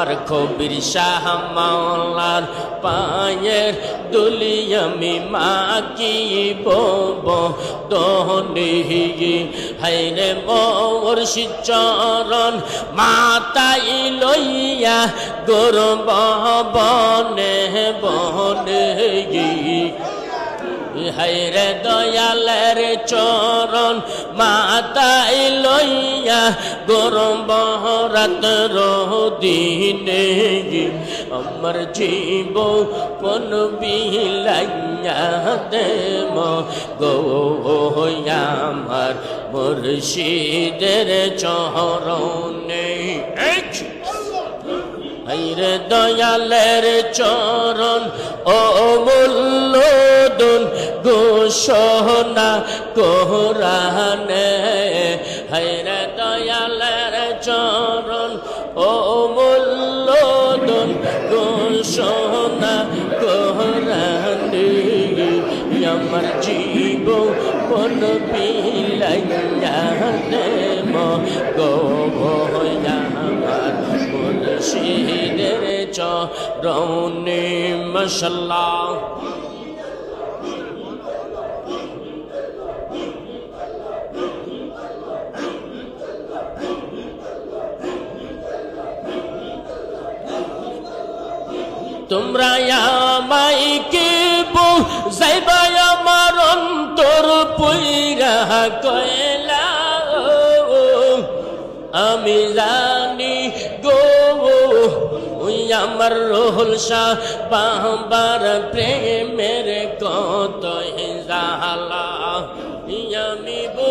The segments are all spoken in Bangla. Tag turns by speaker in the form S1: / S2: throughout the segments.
S1: আমার কবির শাহ মাওলার পায়ের দুলি আমি মাকিব দহনি হাইরে মোর চরণ মাতাই লইয়া গরব বনে বনে হাইরে দয়ালের চরণ মাতাই লইয়া গরম বহরাত দিনে আমার জীব কোন বিলাইয়া দেম গো আমার মুর্শিদের চরণে। হাইরে দয়ালের চরণ, ও মূল্যদন গোসনা কোরআনে। হাইরে দয়ালের চরণ ও মূল্যদন গোসনা কোরআনে। আমার জীব কোন বিলাইয়া দেম গো আমার মুর্শিদের চরণে, মশাল্লাহ। তোমরা আমাই কে যাইবা আমার অন্তর পুইরা কয়লা আমি জানি গো আমার রোহল শাহ বাবার প্রেমের কত জালা আমি গো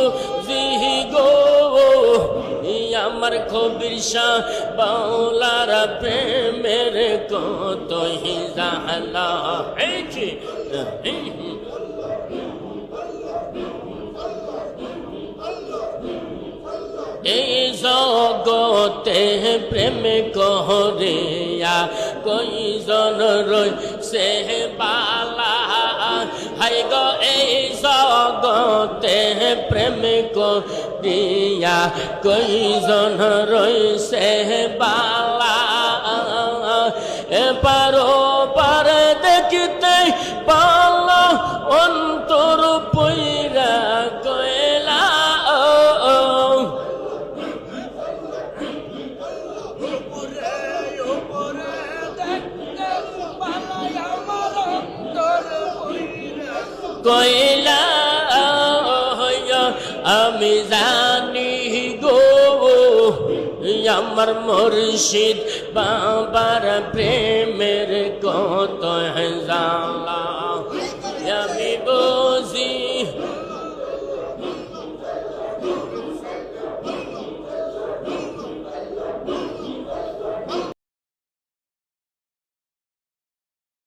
S1: আমার কবির শাহ, বাউলার প্রেমের কত জালা এই যে, এই জগতে প্রেম করিয়া কইজন রই সে বালা? হাই গো, এই জগতে প্রেম করিয়া কইজন রই বালা? পারো পার দেখিতে পালা অন্তর পইরা কয়লা কইলা আমি জানি গো আমার মুর্শিদ বাবার প্রেমের কত জালা। আমি বুঝি